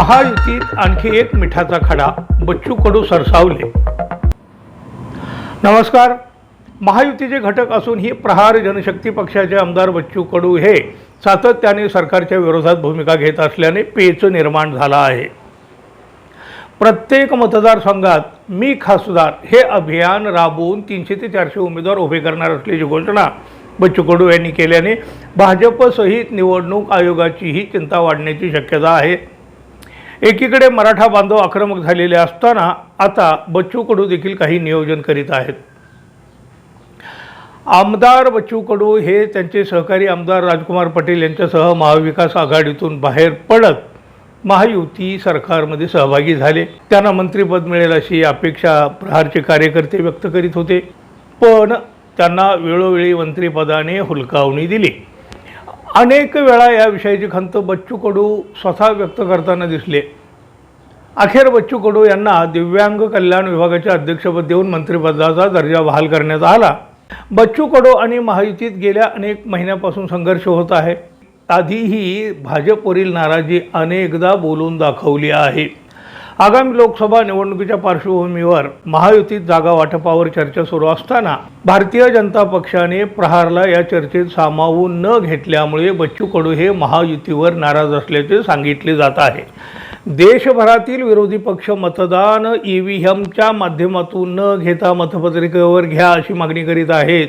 महायुतीत आणखी एक मिठाचा खडा बच्चू कडू सरसावले. नमस्कार. महायुतीचे घटक असून ही प्रहार जनशक्ती पक्षाचे आमदार बच्चू कडू हे सातत्याने सरकारच्या विरोधात भूमिका घेत असल्याने पेच निर्माण झाला आहे. प्रत्येक मतदारसंघात मी खासदार हे अभियान राबवून तीनशे ते चारशे उमेदवार उभे करणार असल्याची घोषणा बच्चू कडू यांनी केल्याने भाजपसहित निवडणूक आयोगाचीही चिंता वाढण्याची शक्यता आहे. एकीकडे मराठा बांधव आक्रमक झालेले असताना आता बच्चू कडू देखील काही नियोजन करीत आहेत. आमदार बच्चू कडू हे त्यांचे सहकारी आमदार राजकुमार पटेल यांच्यासह महाविकास आघाडीतून बाहेर पडत महायुती सरकारमध्ये सहभागी झाले. त्यांना मंत्रिपद मिळेल अशी अपेक्षा प्रहारचे कार्यकर्ते व्यक्त करीत होते. पण त्यांना वेळोवेळी मंत्रिपदाने हुलकावणी दिली. अनेक वेळा या विषयाची खंत बच्चू कडू स्वतः व्यक्त करताना दिसले. अखेर बच्चू कडू यांना दिव्यांग कल्याण विभागाचे अध्यक्षपद देऊन मंत्रिपदाचा दर्जा बहाल करण्यात आला. बच्चू कडू आणि महायुतीत गेल्या अनेक महिन्यापासून संघर्ष होत आहे. आधीही भाजपवरील नाराजी अनेकदा बोलून दाखवली आहे. आगामी लोकसभा निवडणुकीच्या पार्श्वभूमीवर महायुतीत जागा वाटपावर चर्चा सुरू असताना भारतीय जनता पक्षाने प्रहारला या चर्चेत सामावून न घेतल्यामुळे बच्चू कडू हे महायुतीवर नाराज असल्याचे सांगितले जात आहे. देशभरातील विरोधी पक्ष मतदान ई व्ही एमच्या माध्यमातून न घेता मतपत्रिकेवर घ्या अशी मागणी करीत आहेत.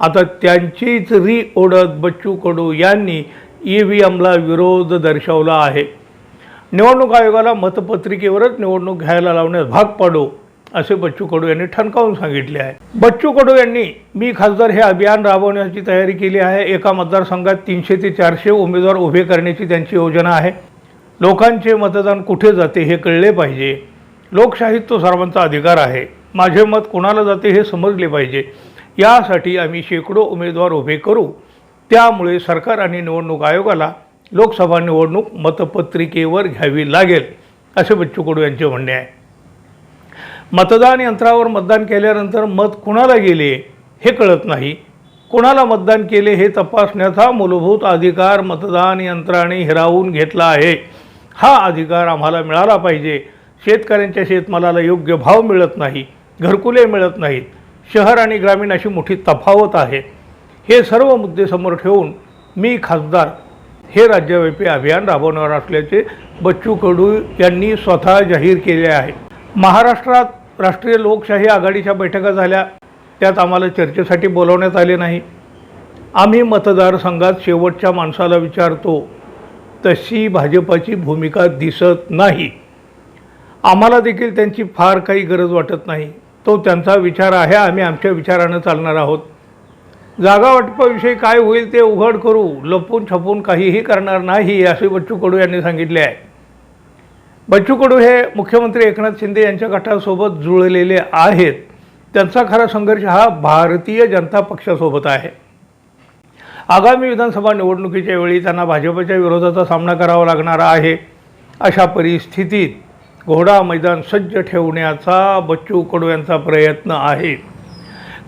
आता त्यांचीच री ओढत बच्चू कडू यांनी ई व्ही एमला विरोध दर्शवला आहे. निवडणूक आयोगाला मतपत्रिकेवरच निवडणूक घ्यायला लावण्यास भाग पाडू असे बच्चू कडू यांनी ठणकावून सांगितले आहे. बच्चू कडू यांनी मी खासदार हे अभियान राबवण्याची तयारी केली आहे. एका मतदारसंघात तीनशे ते चारशे उमेदवार उभे करण्याची त्यांची योजना आहे. लोकांचे मतदान कुठे जाते हे कळले पाहिजे. लोकशाहीत तो सर्वांचा अधिकार आहे. माझे मत कोणाला जाते हे समजले पाहिजे. यासाठी आम्ही शेकडो उमेदवार उभे करू. त्यामुळे सरकार आणि निवडणूक आयोगाला लोकसभा निवडणूक मतपत्रिकेवर घ्यावी लागेल असे बच्चू कडू यांचे म्हणणे आहे. मतदान यंत्रावर मतदान केल्यानंतर मत कुणाला गेले हे कळत नाही. कोणाला मतदान केले हे तपासण्याचा मूलभूत अधिकार मतदान यंत्राने हिरावून घेतला आहे. हा अधिकार आम्हाला मिळाला पाहिजे. शेतकऱ्यांच्या शेतमालाला योग्य भाव मिळत नाही घरकुले मिळत नाहीत शहर आणि ग्रामीण अशी मोठी तफावत आहे. हे सर्व मुद्दे समोर ठेवून मी खासदार हे राज्यव्यापी अभियान राबवणार असल्याचे बच्चू कडू यांनी स्वतः जाहीर केले आहे. महाराष्ट्रात राष्ट्रीय लोकशाही आघाडीच्या बैठका झाल्या. त्यात आम्हाला चर्चेसाठी बोलवण्यात आले नाही. आम्ही मतदारसंघात शेवटच्या माणसाला विचारतो तशी भाजपाची भूमिका दिसत नाही. आम्हाला देखील त्यांची फार काही गरज वाटत नाही. तो त्यांचा विचार आहे आम्ही आमच्या विचारानं चालणार आहोत. जागा वाटपाविषयी काय होईल ते उघड करू लपून छपून काहीही करणार नाही असे बच्चू कडू यांनी सांगितले आहे. बच्चू कडू हे मुख्यमंत्री एकनाथ शिंदे यांच्या गटासोबत जुळलेले आहेत. त्यांचा खरा संघर्ष हा भारतीय जनता पक्षासोबत आहे. आगामी विधानसभा निवडणुकीच्या वेळी त्यांना भाजपच्या विरोधाचा सामना करावा लागणार आहे. अशा परिस्थितीत घोडा मैदान सज्ज ठेवण्याचा बच्चू कडू यांचा प्रयत्न आहे.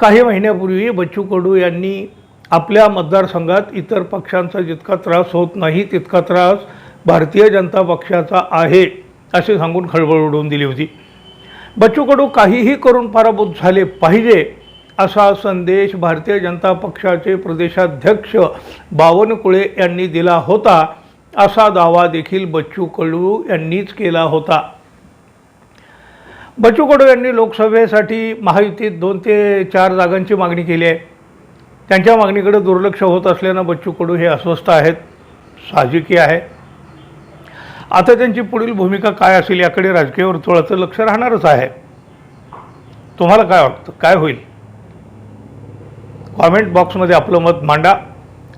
काही महिन्यापूर्वी बच्चू कडू यांनी आपल्या मतदारसंघात इतर पक्षांचा जितका त्रास होत नाही तितका त्रास भारतीय जनता पक्षाचा आहे असे सांगून खळबळ उडवून दिली होती. बच्चू कडू काहीही करून पराभूत झाले पाहिजे असा संदेश भारतीय जनता पक्षाचे प्रदेशाध्यक्ष बावनकुळे यांनी दिला होता असा दावा देखील बच्चू कडू यांनीच केला होता. बच्चू कडू यांनी लोकसभेसाठी महायुतीत दोन ते चार जागांची मागणी केली आहे. त्यांच्या मागणीकडे दुर्लक्ष होत असल्यानं बच्चू कडू हे अस्वस्थ आहेत साहजिकी आहे. आता त्यांची पुढील भूमिका काय असेल याकडे राजकीय वर्तुळाचं लक्ष राहणारच आहे. तुम्हाला काय वाटतं? काय होईल? कॉमेंट बॉक्समध्ये आपलं मत मांडा.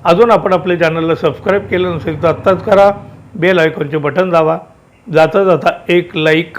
अजून आपण आपल्या चॅनलला सबस्क्राईब केलं नसेल तर आत्ताच करा. बेल आयकॉनचे बटन दाबा. जाता जाता एक लाईक